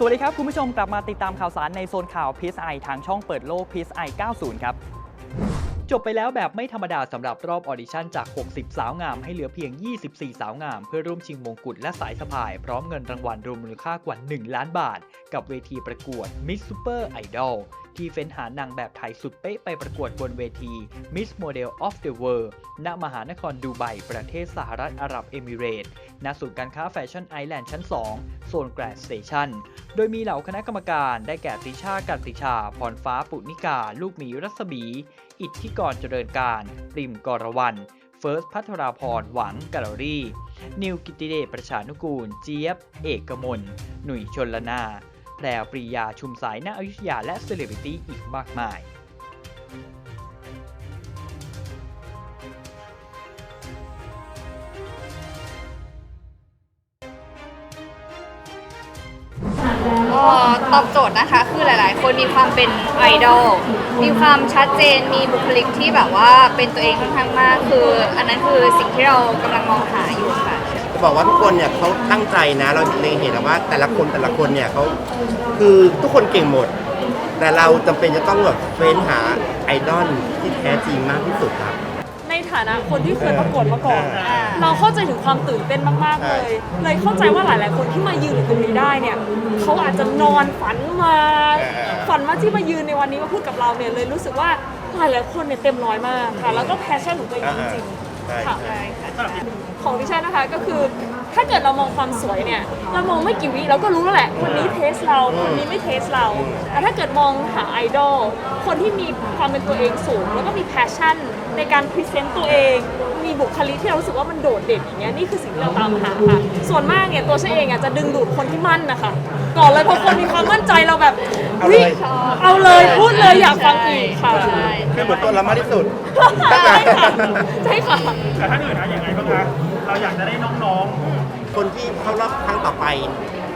สวัสดีครับ คุณผู้ชมกลับมาติดตามข่าวสารในโซนข่าว PSI ทางช่องเปิดโลก PSI 90 ครับ จบไปแล้วแบบไม่ธรรมดาสำหรับรอบออดิชั่นจาก 60 สาวงามให้เหลือเพียง 24 สาวงาม เพื่อร่วมชิงมงกุฎและสายสะพาย พร้อมเงินรางวัลรวมมูลค่ากว่า 1 ล้านบาท กับเวทีประกวด Miss Super Idol ที่เฟ้นหานางแบบไทยสุดเป๊ะไปประกวดบนเวที Miss Model of the World ณ มหานครดูไบ ประเทศสหรัฐอาหรับเอมิเรตส์ ณศูนย์การค้าแฟชั่นไอแลนด์ชั้น 2 โซนแกรนด์สเตชันโดยมีเหล่าคณะกรรมการได้แก่ติชากันติชา พรฟ้าปุณิกา ลูกหมีรัศมี อิทธิกรเจริญการปริมกรวันเฟิร์สพัทราพรหวังแกลเลอรี่ นิวกิติเดชประชานุกูล เจี๊ยบ เอกมล หนุ่ยชนละนา แพรปรียาชุมสายณอยุธยาและเซเลบริตี้อีกมากมาย ตอบโจทย์นะคะ คือหลาย ๆ คนมีความเป็นไอดอลมีความชัดเจนมีบุคลิกที่แบบว่าเป็นตัวเองค่อนข้างมาก คือ อันนั้นคือสิ่งที่เรากำลังมองหาอยู่ค่ะ จะบอกว่าทุกคนเนี่ยเขาตั้งใจนะเราเลยเห็นแล้วว่าแต่ละคนแต่ละคนเนี่ยเขาคือทุกคนเก่งหมด แต่เราจำเป็นจะต้องแบบเฟ้นหาไอดอลที่แท้จริงมากที่สุดครับ ฐานะคนที่เคยประกวดมาก่อนอะอ่าเราเข้าใจถึงความตื่นเต้นมากๆเลย เลยเข้าใจว่าหลาย ๆ คนที่มายืนอยู่ตรงนี้ได้เนี่ยเขาอาจจะนอนฝันมาฝันว่าที่มายืนในวันนี้มาพูดกับเราเนี่ยเลยรู้สึกว่าหลายๆคนเนี่ยเต็มร้อยมากค่ะ แล้วก็แพชชั่นของตัวเองจริง ใช่ๆค่ะใช่ของดิฉันนะคะก็คือถ้าเกิดเรามองความสวยเนี่ยเรามองไม่กี่วิเราก็รู้แล้วแหละคนนี้เทสเราคนนี้ไม่เทสเราแต่ถ้าเกิดมองหาไอดอลคนที่มีความเป็นตัวเองสูง แล้วก็มีแพชชั่นในการพรีเซนต์ตัวเอง มีบุคลิกที่เรารู้สึกว่ามันโดดเด่นอย่างเงี้ยนี่คือสิ่งที่เราตามหาค่ะส่วนมากเนี่ยตัวฉันเองอะจะดึงดูดคนที่มั่นนะคะ ก่อนเลยพอคนมีความมั่นใจเราแบบเอาเลยฮ้เอาเลยพูดเลยอยากฟังอีกค่ะใช่คือเหมือนตัวเรามากที่สุด ใช่ค่ะใช่ค่ะ แต่ถ้าอื่นนะยังไงบ้างคะเราอยากจะได้น้องคนที่เข้ารอบครั้งต่อไป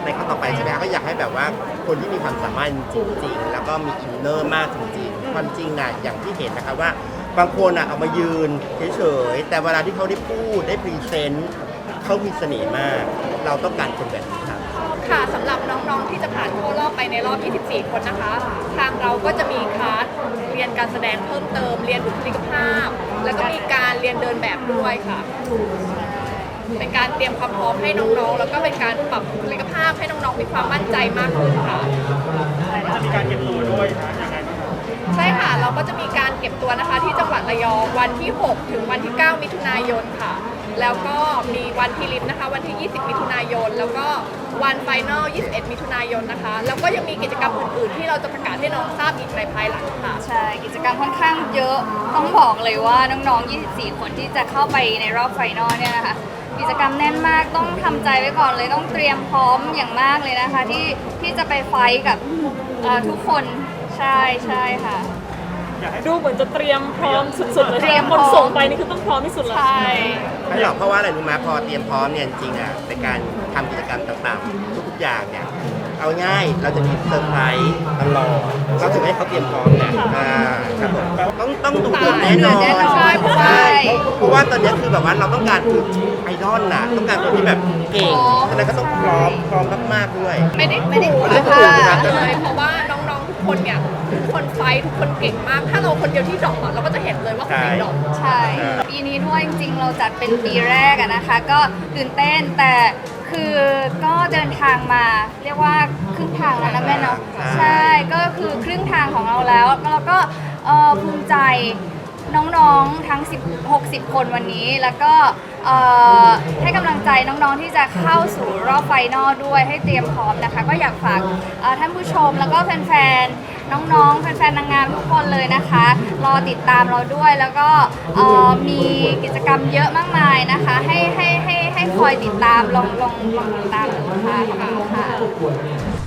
ในครั้งต่อไปใช่ไหมคะก็อยากให้แบบว่าคนที่มีความสามารถจริง ๆ แล้วก็มีอินเนอร์มากจริงๆ ความจริงนะอย่างที่เห็นนะครับว่า บางคนอะเอามายืนเฉยๆแต่เวลาที่เขาได้พูดได้พรีเซนต์เขามีเสน่ห์มาก เราต้องการคนแบบนี้ครับ ค่ะสำหรับน้องๆที่จะผ่านเข้ารอบไปในรอบ 24 คนนะคะ ทางเราก็จะมีคลาสเรียนการแสดงเพิ่มเติม เรียนบุคลิกภาพ แล้วก็มีการเรียนเดินแบบด้วยค่ะ เป็นการเตรียมความพร้อมให้น้องๆ แล้วก็เป็นการปรับบุคลิกภาพให้น้องๆ มีความมั่นใจมากขึ้นค่ะ จะมีการเก็บตัวด้วยนะยังไงบ้างคะ ใช่ค่ะ เราก็จะมีการเก็บตัวนะคะที่จังหวัดระยองวันที่ 6 ถึงวันที่ 9 มิถุนายนค่ะ แล้วก็มีวันพิลิมนะคะ วันที่ 20 มิถุนายน แล้วก็วันไฟนอล 21 มิถุนายนนะคะ แล้วก็ยังมีกิจกรรมอื่นๆ ที่เราจะประกาศให้น้องทราบอีกในภายหลังค่ะ ใช่ กิจกรรมค่อนข้างเยอะ ต้องบอกเลยว่าน้องๆ 24 คนที่จะเข้าไปในรอบไฟนอลเนี่ยนะคะ กิจกรรมแน่นมาก ต้องทำใจไว้ก่อนเลย ต้องเตรียมพร้อมอย่างมากเลยนะคะ ที่ที่จะไปไฟกับทุกคน ใช่ใช่ค่ะดูเหมือนจะเตรียมพร้อมสุดๆเลยเตรียมคนพร้อม ส่งไปนี่คือต้องพร้อมที่สุดเลยใช่ ไม่หรอกเพราะว่าอะไรรู้ไหมพอเตรียมพร้อมเนี่ยจริงๆอะในการทำกิจกรรมต่างๆ ทุกๆอย่างเนี่ยเอาง่ายเราจะมีเซอร์ไพรส์ตลอดเราถึงให้เขาเตรียมพร้อมเนี่ยอ่าครับผมต้องต้องดูเดือดแน่นอนแน่นอนใช่เพราะว่าใช่เพราะว่าตอนนี้คือแบบว่าเราต้องการคือไอดอลน่ะต้องการคนที่แบบเก่งฉะนั้นก็ต้องพร้อมพร้อมมากๆด้วย ไม่ได้ไม่ได้กลัวไม่ได้กลัวนะเลยเพราะว่าน้องๆทุกคน เนี่ยทุกคนไฟท์ทุกคนเก่งมาก ถ้าเราคนเดียวที่ดรอปอะเราก็จะเห็นเลยว่าคนไหนดรอป ใช่ปีนี้ด้วยจริงๆ เราจัดเป็นปีแรกอะนะคะ ก็ตื่นเต้นแต่คือก็เดินทางมาเรียกว่าครึ่งทางแล้วนะแม่เนาะใช่ใช่ก็คือครึ่งทางของเราแล้วแล้วก็เอ่อภูมิใจน้องๆทั้ง10 60 คนวันนี้ แล้วก็เอ่อให้กำลังใจน้องๆที่จะเข้าสู่รอบไฟนอลด้วยให้เตรียมพร้อมนะคะ ก็อยากฝากเอ่อท่านผู้ชมแล้วก็แฟนๆน้องๆแฟนๆนางงามทุกคนเลยนะคะ รอติดตามเราด้วยแล้วก็เอ่อมีกิจกรรมเยอะมากมายนะคะ ให้ให้ให้ให้คอยติดตามลองลองลองติดตามดูค่ะขอบคุณค่ะ